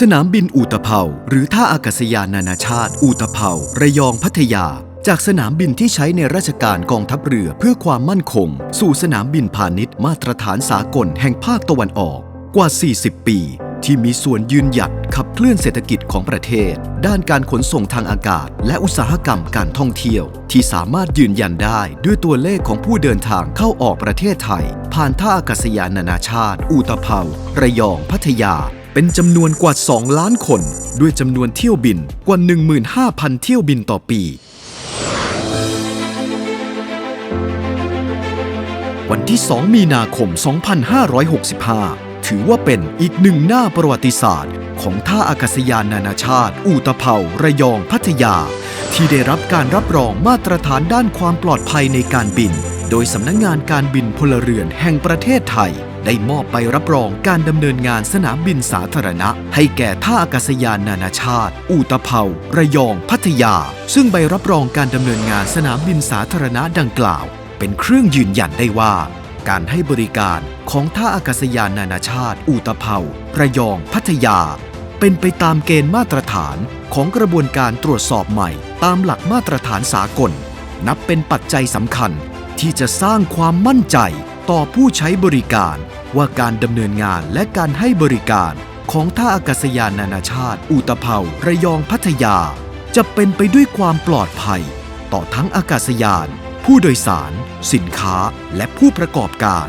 สนามบินอูตะเภาหรือท่าอากาศยานนานาชาติ อูตะเภาระยองพัทยา จากสนามบินที่ใช้ในราชการกองทัพเรือเพื่อความมั่นคง สู่สนามบินพาณิชย์มาตรฐานสากลแห่งภาคตะวันออกกว่า 40 ปี ที่มีส่วนยืนหยัดขับเคลื่อนเศรษฐกิจของประเทศ ด้านการขนส่งทางอากาศ และอุตสาหกรรมการท่องเที่ยว ที่สามารถยืนยันได้ด้วยตัวเลขของผู้เดินทางเข้าออกประเทศไทย ผ่านท่าอากาศยานนานาชาติ อูตะเภาระยองพัทยา เป็นจำนวนกว่า 2 ล้านคน ด้วยจำนวนเที่ยวบินกว่า 15,000 เที่ยวบินต่อปี วันที่ 2 มีนาคม 2565 ถือว่าเป็นอีกหนึ่งหน้าประวัติศาสตร์ ของท่าอากาศยานนานาชาติ อูตะเภาระยองพัทยา ที่ได้รับการรับรองมาตรฐานด้านความปลอดภัยในการบิน โดยสำนักงงานการบินพลเรือนแห่งประเทศไทย ได้มอบใบรับรองการดำเนินงานสนามบินสาธารณะ ให้แก่ท่าอากาศยานนานาชาติ อูตะเภาระยอง พัทยา ซึ่งใบรับรองการดำเนินงานสนามบินสาธารณะดังกล่าว เป็นเครื่องยืนยันได้ว่า การให้บริการของท่าอากาศยานนานาชาติ อูตะเภาระยอง พัทยา เป็นไปตามเกณฑ์มาตรฐานของกระบวนการตรวจสอบใหม่ ตามหลักมาตรฐานสากล นับเป็นปัจจัยสำคัญ ที่จะสร้างความมั่นใจต่อผู้ใช้บริการ ว่าการดำเนินงานและการให้บริการของท่าอากาศยานนานาชาติอูตะเภาระยองพัทยา จะเป็นไปด้วยความปลอดภัย ต่อทั้งอากาศยาน ผู้โดยสาร สินค้าและผู้ประกอบการ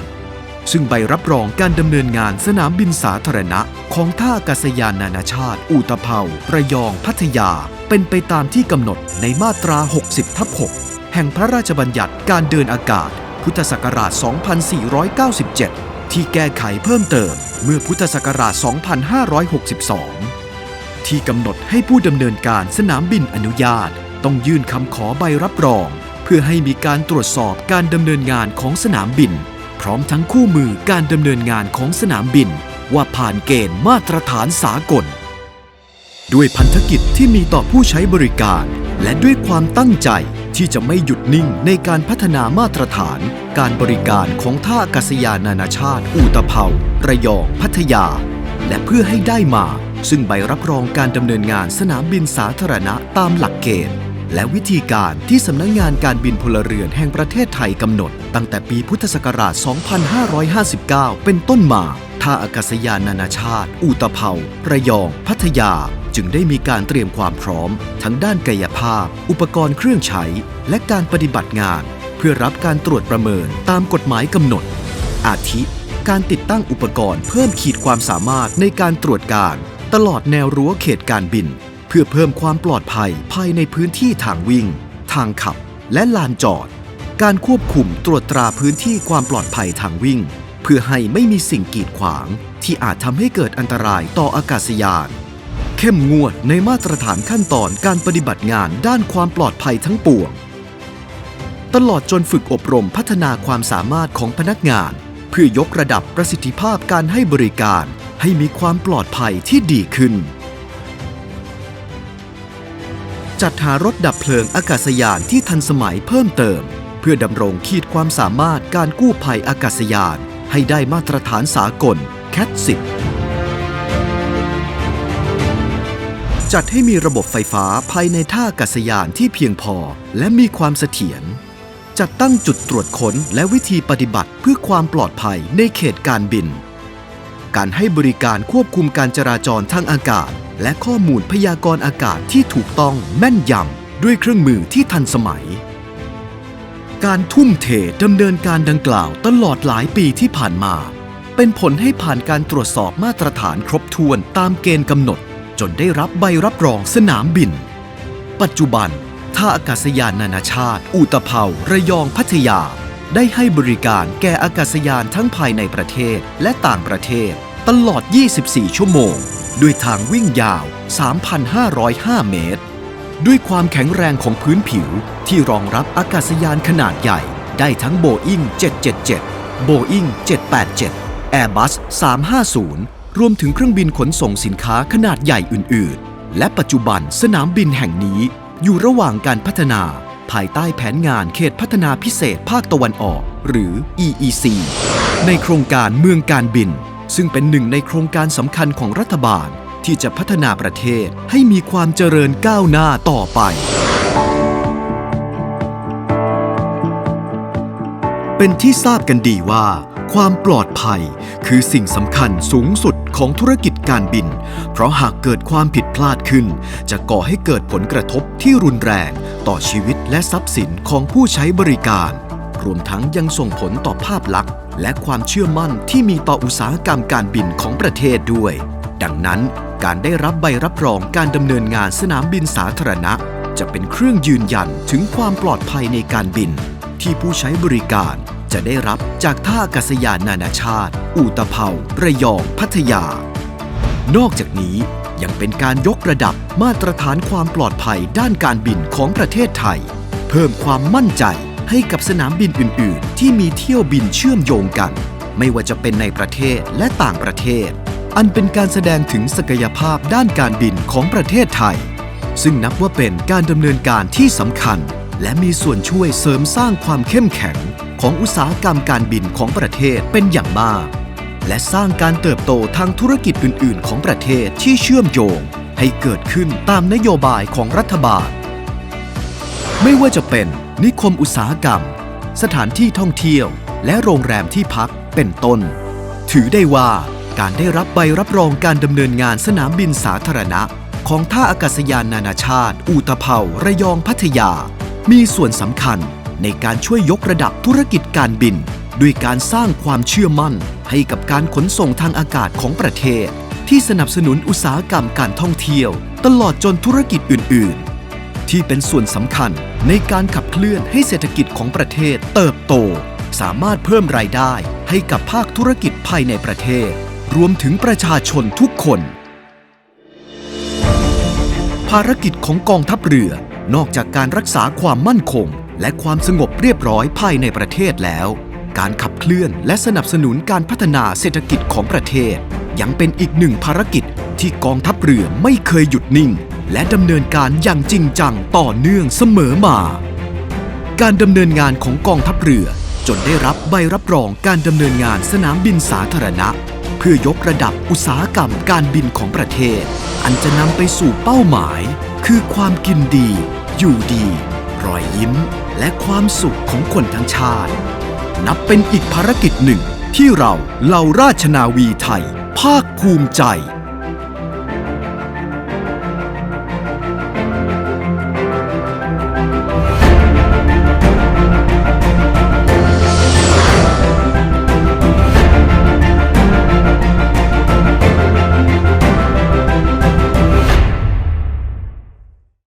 ซึ่งใบรับรองการดำเนินงานสนามบินสาธารณะ ของท่าอากาศยานนานาชาติอูตะเภาระยองพัทยา เป็นไปตามที่กำหนดในมาตรา 60ทับ6 แห่งพระราชบัญญัติการเดินอากาศ พุทธศักราช 2497 ที่แก้ไขเพิ่มเติมเมื่อพุทธศักราช 2562 ที่กำหนดให้ผู้ดำเนินการสนามบินอนุญาต ต้องยื่นคำขอใบรับรอง เพื่อให้มีการตรวจสอบการดำเนินงานของสนามบิน พร้อมทั้งคู่มือการดำเนินงานของสนามบิน ว่าผ่านเกณฑ์มาตรฐานสากล ด้วยพันธกิจที่มีต่อผู้ใช้บริการ และด้วยความตั้งใจ ที่จะไม่หยุดนิ่งในการพัฒนามาตรฐาน การบริการของท่าอากาศยานนานาชาติ อูตะเภาระยอง พัทยา และเพื่อให้ได้มา ซึ่งใบรับรองการดำเนินงานสนามบินสาธารณะตามหลักเกณฑ์ และวิธีการที่สำนักงงานการบินพลเรือนแห่งประเทศไทยกำหนด ตั้งแต่ปีพุทธศักราช 2559 เป็นต้นมา ท่าอากาศยานนานาชาติอูตะเภาระยอง พัทยา จึงได้มีการเตรียมความพร้อม ทั้งด้านกายภาพ อุปกรณ์เครื่องใช้ และการปฏิบัติงาน เพื่อรับการตรวจประเมินตามกฎหมายกำหนด อาทิ การติดตั้งอุปกรณ์เพิ่มขีดความสามารถในการตรวจการ ตลอดแนวรั้วเขตการบิน เพื่อเพิ่มความปลอดภัยภายในพื้นที่ทางวิ่ง ทางขับ และลานจอด การควบคุมตรวจตราพื้นที่ความปลอดภัยทางวิ่ง เพื่อให้ไม่มีสิ่งกีดขวาง ที่อาจทำให้เกิดอันตรายต่ออากาศยาน เข้มงวดในมาตรฐานขั้นตอนการปฏิบัติงานด้านความปลอดภัยทั้งปวง ตลอดจนฝึกอบรมพัฒนาความสามารถของพนักงาน เพื่อยกระดับประสิทธิภาพการให้บริการ ให้มีความปลอดภัยที่ดีขึ้น จัดหารถดับเพลิงอากาศยานที่ทันสมัยเพิ่มเติม เพื่อดำรงขีดความสามารถการกู้ภัยอากาศยาน ให้ได้มาตรฐานสากล CAT 10 จัดให้มีระบบไฟฟ้าภายในท่าอากาศยานที่เพียงพอ และมีความเสถียร จัดตั้งจุดตรวจค้นและวิธีปฏิบัติเพื่อความปลอดภัยในเขตการบิน การให้บริการควบคุมการจราจรทางอากาศ และข้อมูลพยากรณ์อากาศที่ถูกต้องแม่นยำด้วยเครื่องมือที่ทันสมัย การทุ่มเทดำเนินการดังกล่าวตลอดหลายปีที่ผ่านมา เป็นผลให้ผ่านการตรวจสอบมาตรฐานครบถ้วนตามเกณฑ์กำหนด จนได้รับใบรับรองสนามบิน ปัจจุบันท่าอากาศยานนานาชาติอูตะเภาระยองพัทยา ได้ให้บริการแก่อากาศยานทั้งภายในประเทศและต่างประเทศ ตลอด 24 ชั่วโมง ด้วยทางวิ่งยาว 3,505 เมตร ด้วยความแข็งแรงของพื้นผิวที่รองรับอากาศยานขนาดใหญ่ ได้ทั้งโบอิง777โบอิง787 Airbus 350 รวมถึงเครื่องบินขนส่งสินค้าขนาดใหญ่อื่น ๆ และปัจจุบันสนามบินแห่งนี้ อยู่ระหว่างการพัฒนา ภายใต้แผนงานเขตพัฒนาพิเศษภาคตะวันออก หรือ EEC ในโครงการเมืองการบิน ซึ่งเป็นหนึ่งในโครงการสำคัญของรัฐบาล ที่จะพัฒนาประเทศให้มีความเจริญก้าวหน้าต่อไป เป็นที่ทราบกันดีว่า ความปลอดภัยคือสิ่งสำคัญสูงสุดของธุรกิจการบิน เพราะหากเกิดความผิดพลาดขึ้น จะก่อให้เกิดผลกระทบที่รุนแรงต่อชีวิตและทรัพย์สินของผู้ใช้บริการ รวมทั้งยังส่งผลต่อภาพลักษณ์ และความเชื่อมั่นที่มีต่ออุตสาหกรรมการบินของประเทศด้วย ดังนั้นการได้รับใบรับรองการดำเนินงานสนามบินสาธารณะ จะเป็นเครื่องยืนยันถึงความปลอดภัยในการบิน ที่ผู้ใช้บริการจะได้รับจากท่าอากาศยานนานาชาติอูตะเภาระยอง พัทยา นอกจากนี้ยังเป็นการยกระดับมาตรฐานความปลอดภัยด้านการบินของประเทศไทย เพิ่มความมั่นใจให้กับสนามบินอื่น ๆ ที่มีเที่ยวบินเชื่อมโยงกัน ไม่ว่าจะเป็นในประเทศและต่างประเทศ อันเป็นการแสดงถึงศักยภาพด้านการบินของประเทศไทย ซึ่งนับว่าเป็นการดำเนินการที่สำคัญ และมีส่วนช่วยเสริมสร้างความเข้มแข็งของอุตสาหกรรมการบินของประเทศเป็นอย่างมาก และสร้างการเติบโตทางธุรกิจอื่น ๆ ของประเทศที่เชื่อมโยง ให้เกิดขึ้นตามนโยบายของรัฐบาล ไม่ว่าจะเป็นนิคมอุตสาหกรรม สถานที่ท่องเที่ยว และโรงแรมที่พักเป็นต้น ถือได้ว่า การได้รับใบรับรองการดำเนินงานสนามบินสาธารณะ ของท่าอากาศยานนานาชาติ อูตะเภาระยองพัทยา มีส่วนสำคัญในการช่วยยกระดับธุรกิจการบิน ด้วยการสร้างความเชื่อมั่น ให้กับการขนส่งทางอากาศของประเทศ ที่สนับสนุนอุตสาหกรรมการท่องเที่ยว ตลอดจนธุรกิจอื่น ๆ ที่เป็นส่วนสำคัญในการขับเคลื่อนให้เศรษฐกิจของประเทศเติบโต สามารถเพิ่มรายได้ให้กับภาคธุรกิจภายในประเทศ รวมถึงประชาชนทุกคน ภารกิจของกองทัพเรือนอกจากการรักษาความมั่นคง และความสงบเรียบร้อยภายในประเทศแล้ว การขับเคลื่อนและสนับสนุนการพัฒนาเศรษฐกิจของประเทศ ยังเป็นอีกหนึ่งภารกิจที่กองทัพเรือไม่เคยหยุดนิ่ง และดำเนินการอย่างจริงจังต่อเนื่องเสมอมา การดำเนินงานของกองทัพเรือจนได้รับใบรับรองการดำเนินงานสนามบินสาธารณะ เพื่อยกระดับอุตสาหกรรมการบินของประเทศ อันจะนำไปสู่เป้าหมาย คือความกินดี อยู่ดี รอยยิ้ม และความสุขของคนทั้งชาติ นับเป็นอีกภารกิจหนึ่งที่เราเหล่าราชนาวีไทย ภาคภูมิใจ